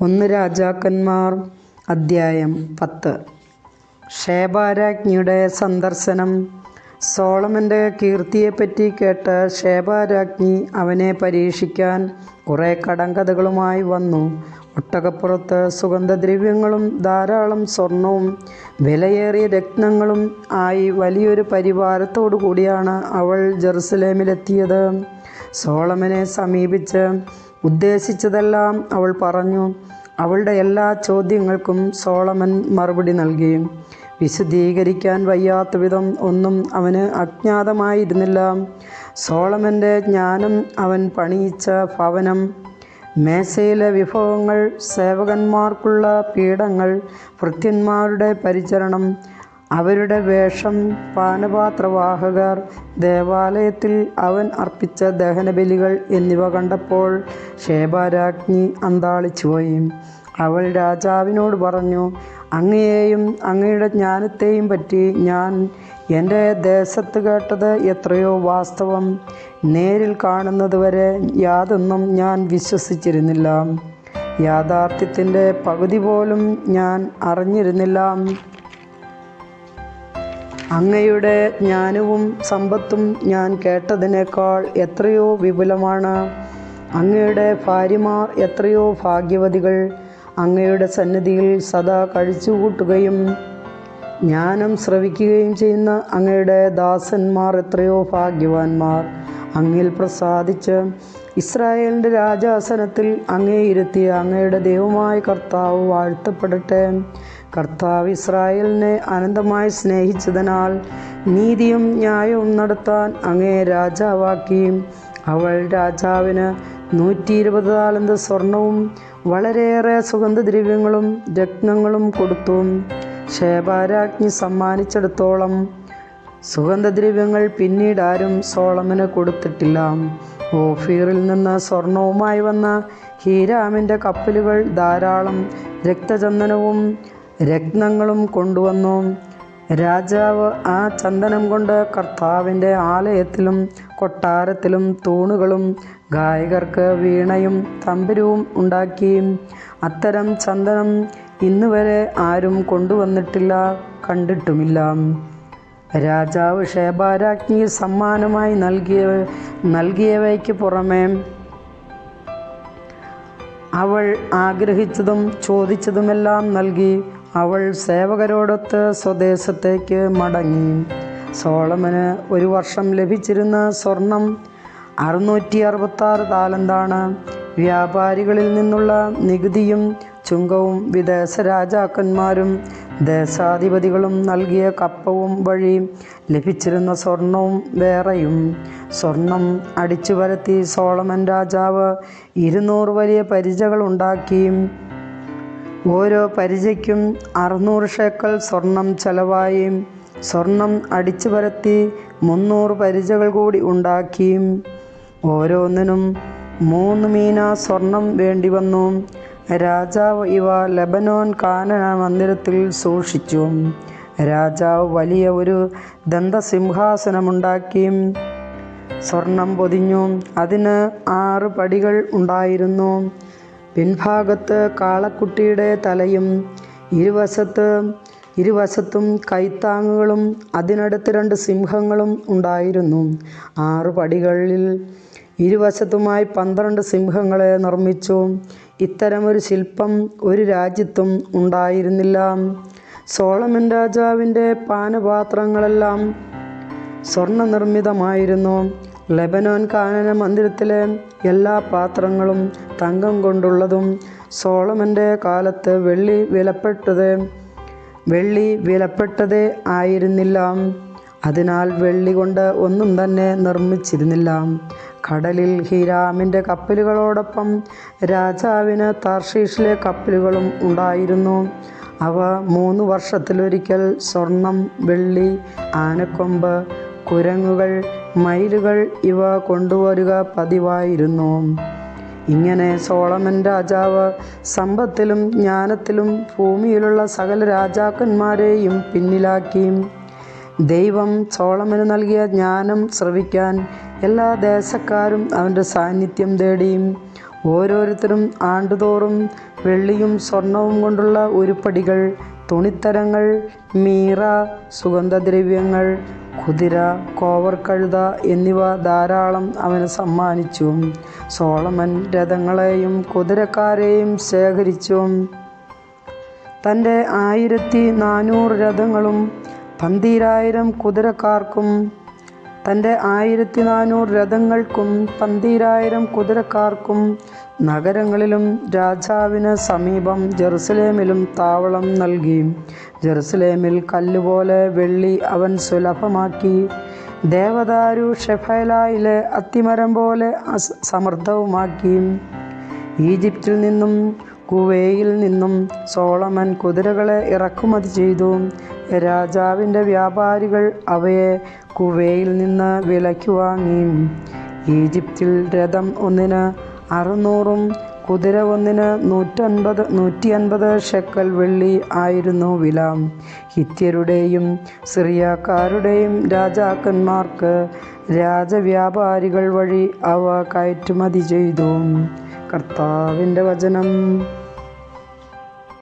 ഒന്ന് രാജാക്കന്മാർ അദ്ധ്യായം പത്ത്. ഷേബാരാജ്ഞിയുടെ സന്ദർശനം. സോളമന്റെ കീർത്തിയെപ്പറ്റി കേട്ട് ഷേബാരാജ്ഞി അവനെ പരീക്ഷിക്കാൻ കുറേ കടങ്കഥകളുമായി വന്നു. ഒട്ടകപ്പുറത്ത് സുഗന്ധദ്രവ്യങ്ങളും ധാരാളം സ്വർണവും വിലയേറിയ രത്നങ്ങളും ആയി വലിയൊരു പരിവാരത്തോടു കൂടിയാണ് അവൾ ജെറുസലേമിലെത്തിയത്. സോളമനെ സമീപിച്ച് ഉദ്ദേശിച്ചതെല്ലാം അവൾ പറഞ്ഞു. അവളുടെ എല്ലാ ചോദ്യങ്ങൾക്കും സോളമൻ മറുപടി നൽകി. വിശദീകരിക്കാൻ വയ്യാത്ത വിധം ഒന്നും അവന് അജ്ഞാതമായിരുന്നില്ല. സോളമന്റെ ജ്ഞാനം അവൻ പണിയിച്ച ഭവനം മേശയിലെ വിഭവങ്ങൾ സേവകന്മാർക്കുള്ള പീഠങ്ങൾ ഭൃത്യന്മാരുടെ പരിചരണം അവരുടെ വേഷം പാനപാത്രവാഹകർ. ദേവാലയത്തിൽ അവൻ അർപ്പിച്ച ദഹനബലികൾ എന്നിവ കണ്ടപ്പോൾ ശേബാരാജ്ഞി അന്താളിച്ചുപോയി. അവൾ രാജാവിനോട് പറഞ്ഞു അങ്ങയെയും അങ്ങയുടെ ജ്ഞാനത്തെയും പറ്റി ഞാൻ എന്റെ ദേശത്ത് കേട്ടത് എത്രയോ വാസ്തവം. നേരിൽ കാണുന്നത് വരെ യാതൊന്നും ഞാൻ വിശ്വസിച്ചിരുന്നില്ല. യാഥാർത്ഥ്യത്തിന്റെ പകുതി പോലും ഞാൻ അറിഞ്ഞിരുന്നില്ല. അങ്ങയുടെ ജ്ഞാനവും സമ്പത്തും ഞാൻ കേട്ടതിനേക്കാൾ എത്രയോ വിപുലമാണ്. അങ്ങയുടെ ഭാര്യമാർ എത്രയോ ഭാഗ്യവതികൾ അങ്ങയുടെ സന്നിധിയിൽ സദാ കഴിച്ചുകൂട്ടുകയും ജ്ഞാനം ശ്രവിക്കുകയും ചെയ്യുന്ന അങ്ങയുടെ ദാസന്മാർ എത്രയോ ഭാഗ്യവാന്മാർ അങ്ങിൽ പ്രസാദിച്ച് ഇസ്രായേലിന്റെ രാജാസനത്തിൽ അങ്ങേ ഇരുത്തിയ അങ്ങയുടെ ദൈവമായ കർത്താവ് വാഴ്ത്തപ്പെടട്ടെ. കർത്താവ് ഇസ്രായേലിനെ അനന്തമായി സ്നേഹിച്ചതിനാൽ നീതിയും ന്യായവും നടത്താൻ അങ്ങേ രാജാവാക്കി അവൾ രാജാവിന് നൂറ്റി ഇരുപത് താലന്ത് സ്വർണവും വളരെയേറെ സുഗന്ധദ്രവ്യങ്ങളും രത്നങ്ങളും കൊടുത്തു. ശേബാരാജ്ഞി സമ്മാനിച്ചിടത്തോളം സുഗന്ധദ്രവ്യങ്ങൾ പിന്നീട് ആരും സോളമന് കൊടുത്തിട്ടില്ല. ഓഫീറിൽ നിന്ന് സ്വർണവുമായി വന്ന ഹീരാമിന്റെ കപ്പലുകൾ ധാരാളം രക്തചന്ദനവും രത്നങ്ങളും കൊണ്ടുവന്നു. രാജാവ് ആ ചന്ദനം കൊണ്ട് കർത്താവിന്റെ ആലയത്തിലും കൊട്ടാരത്തിലും തൂണുകളും ഗായകർക്ക് വീണയും തമ്പുരുവും ഉണ്ടാക്കി. അത്തരം ചന്ദനം ഇന്ന് വരെ ആരും കൊണ്ടുവന്നിട്ടില്ല കണ്ടിട്ടുമില്ല. രാജാവ് ഷേബാരാജ്ഞി സമ്മാനമായി നൽകിയ നൽകിയവയ്ക്ക് പുറമേ അവൾ ആഗ്രഹിച്ചതും ചോദിച്ചതുമെല്ലാം നൽകി. അവൾ സേവകരോടൊത്ത് സ്വദേശത്തേക്ക് മടങ്ങി. സോളമന് ഒരു വർഷം ലഭിച്ചിരുന്ന സ്വർണം അറുന്നൂറ്റി അറുപത്താറ് താലന്താണ്. വ്യാപാരികളിൽ നിന്നുള്ള നികുതിയും ചുങ്കവും വിദേശ രാജാക്കന്മാരും ദേശാധിപതികളും നൽകിയ കപ്പവും വഴി ലഭിച്ചിരുന്ന സ്വർണവും വേറെയും. സ്വർണം അടിച്ചു വരത്തി സോളമൻ രാജാവ് ഇരുന്നൂറ് വലിയ പരിചകൾ ഉണ്ടാക്കി ഓരോ പരിചയ്ക്കും അറുന്നൂറ് ഷേക്കൽ സ്വർണം ചെലവായി സ്വർണം അടിച്ചു പരത്തി മുന്നൂറ് പരിചകൾ കൂടി ഉണ്ടാക്കിയും. ഓരോന്നിനും മൂന്ന് മീന സ്വർണം വേണ്ടി വന്നു. രാജാവ് ഇവ ലബനോൻ കാനന മന്ദിരത്തിൽ സൂക്ഷിച്ചു. രാജാവ് വലിയ ഒരു ദന്തസിംഹാസനമുണ്ടാക്കി സ്വർണം പൊതിഞ്ഞു. അതിന് ആറ് പടികൾ ഉണ്ടായിരുന്നു. പിൻഭാഗത്ത് കാളക്കുട്ടിയുടെ തലയും ഇരുവശത്ത് ഇരുവശത്തും കൈത്താങ്ങുകളും അതിനടുത്ത് രണ്ട് സിംഹങ്ങളും ഉണ്ടായിരുന്നു. ആറു പടികളിൽ ഇരുവശത്തുമായി പന്ത്രണ്ട് സിംഹങ്ങളെ നിർമ്മിച്ചു. ഇത്തരമൊരു ശില്പം ഒരു രാജ്യത്തും ഉണ്ടായിരുന്നില്ല. സോളമൻ രാജാവിന്റെ പാനപാത്രങ്ങളെല്ലാം സ്വർണ നിർമ്മിതമായിരുന്നു ലെബനോൻ കാനന മന്ദിരത്തിലെ എല്ലാ പാത്രങ്ങളും തങ്കം കൊണ്ടുള്ളതും സോളമന്റെ കാലത്ത് വെള്ളി വിലപ്പെട്ടത് വെള്ളി വിലപ്പെട്ടതേ ആയിരുന്നില്ല. അതിനാൽ വെള്ളി കൊണ്ട് ഒന്നും തന്നെ നിർമ്മിച്ചിരുന്നില്ല. കടലിൽ ഹിരാമിന്റെ കപ്പലുകളോടൊപ്പം രാജാവിന് താർഷീഷിലെ കപ്പലുകളും ഉണ്ടായിരുന്നു. അവ മൂന്ന് വർഷത്തിലൊരിക്കൽ സ്വർണം വെള്ളി ആനക്കൊമ്പ് കുരങ്ങുകൾ മയിലുകൾ ഇവ കൊണ്ടുവരിക പതിവായിരുന്നു. ഇങ്ങനെ സോളമൻ രാജാവ് സമ്പത്തിലും ജ്ഞാനത്തിലും ഭൂമിയിലുള്ള സകല രാജാക്കന്മാരെയും പിന്നിലാക്കി. ദൈവം സോളമന് നൽകിയ ജ്ഞാനം ശ്രവിക്കാൻ എല്ലാ ദേശക്കാരും അവന്റെ സാന്നിധ്യം തേടി. ഓരോരുത്തരും ആണ്ടുതോറും വെള്ളിയും സ്വർണവും കൊണ്ടുള്ള ഉരുപ്പടികൾ തുണിത്തരങ്ങൾ മീറ സുഗന്ധദ്രവ്യങ്ങൾ കുതിര കോവർക്കഴുത എന്നിവ ധാരാളം അവന് സമ്മാനിച്ചു സോളമൻ രഥങ്ങളെയും കുതിരക്കാരെയും ശേഖരിച്ചു. തന്റെ ആയിരത്തി നാനൂറ് രഥങ്ങളും പന്തീരായിരം കുതിരക്കാർക്കും തന്റെ ആയിരത്തി നാനൂറ് രഥങ്ങൾക്കും പന്തീരായിരം കുതിരക്കാർക്കും നഗരങ്ങളിലും രാജാവിന് സമീപം ജെറുസലേമിലും താവളം നൽകി. ജെറുസലേമിൽ കല്ലുപോലെ വെള്ളി അവൻ സുലഭമാക്കി. ദേവദാരു ഷെഫേലായിലെ അത്തിമരം പോലെ സമൃദ്ധവുമാക്കി ഈജിപ്തിൽ നിന്നും കുവയിൽ നിന്നും സോളമൻ കുതിരകളെ ഇറക്കുമതി ചെയ്തു. രാജാവിന്റെ വ്യാപാരികൾ അവയെ കുവയിൽ നിന്ന് വിലയ്ക്ക് വാങ്ങി. ഈജിപ്തിൽ രഥം ഒന്നിന് അറുന്നൂറും കുതിര ഒന്നിന് നൂറ്റൻപത് നൂറ്റി അൻപത് ഷെക്കൽ വെള്ളി ആയിരുന്നു വില. ഹിത്യരുടെയും സിറിയക്കാരുടെയും രാജാക്കന്മാർക്ക് രാജവ്യാപാരികൾ വഴി അവ കയറ്റുമതി ചെയ്തു. കർത്താവിന്റെ വചനം.